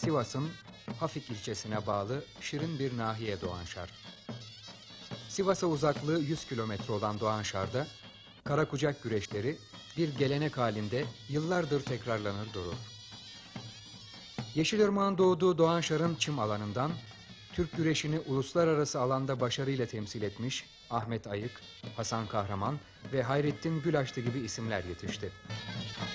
Sivas'ın Hafik ilçesine bağlı şirin bir nahiye Doğanşar. Sivas'a uzaklığı 100 kilometre olan Doğanşar'da kara kucak güreşleri bir gelenek halinde yıllardır tekrarlanır durur. Yeşilırmağın doğduğu Doğanşar'ın çim alanından Türk güreşini uluslararası alanda başarıyla temsil etmiş Ahmet Ayık, Hasan Kahraman ve Hayrettin Gülaştı gibi isimler yetişti. —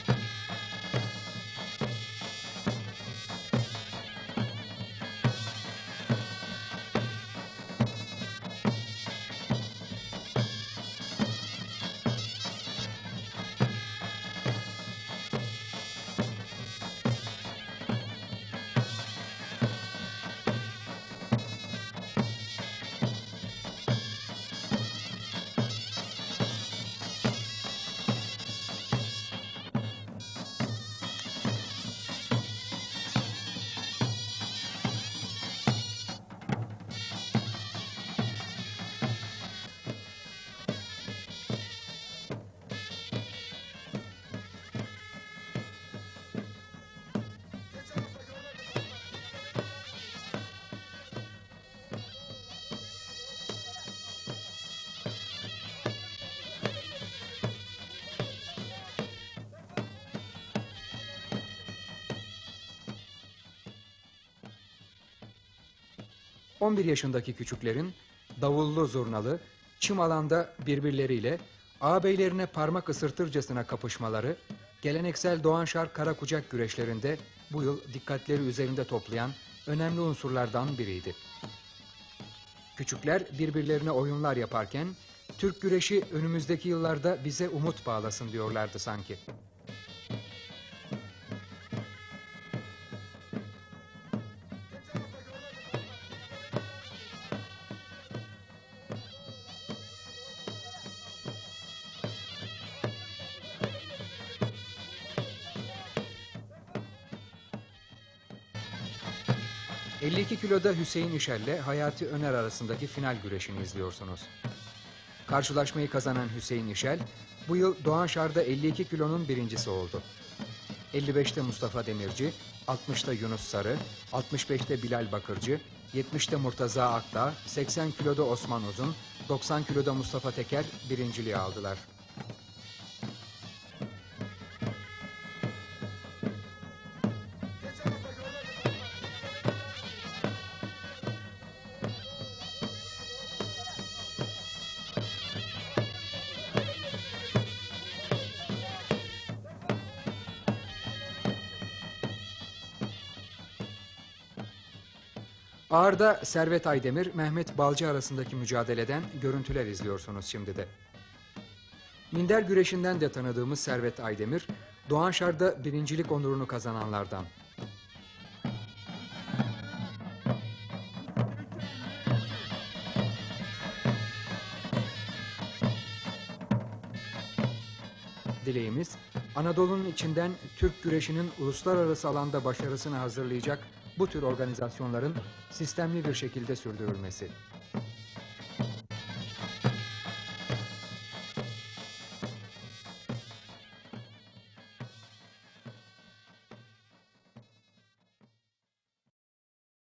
11 yaşındaki küçüklerin davullu zurnalı, çim alanda birbirleriyle ağabeylerine parmak ısırtırcasına kapışmaları, geleneksel Doğanşar kara kucak güreşlerinde bu yıl dikkatleri üzerinde toplayan önemli unsurlardan biriydi. Küçükler birbirlerine oyunlar yaparken, Türk güreşi önümüzdeki yıllarda bize umut bağlasın diyorlardı sanki. ...52 kiloda Hüseyin İşer'le Hayati Öner arasındaki final güreşini izliyorsunuz. Karşılaşmayı kazanan Hüseyin İşel... ...bu yıl Doğanşar'da 52 kilonun birincisi oldu. 55'te Mustafa Demirci, 60'ta Yunus Sarı, 65'te Bilal Bakırcı, 70'te Murtaza Akdağ, 80 kiloda Osman Uzun, 90 kiloda Mustafa Teker birinciliği aldılar. Ağırda Servet Aydemir, Mehmet Balcı arasındaki mücadeleden görüntüler izliyorsunuz şimdi de. Minder güreşinden de tanıdığımız Servet Aydemir, Doğanşar'da birincilik onurunu kazananlardan. Dileğimiz, Anadolu'nun içinden Türk güreşinin uluslararası alanda başarısını hazırlayacak bu tür organizasyonların sistemli bir şekilde sürdürülmesi.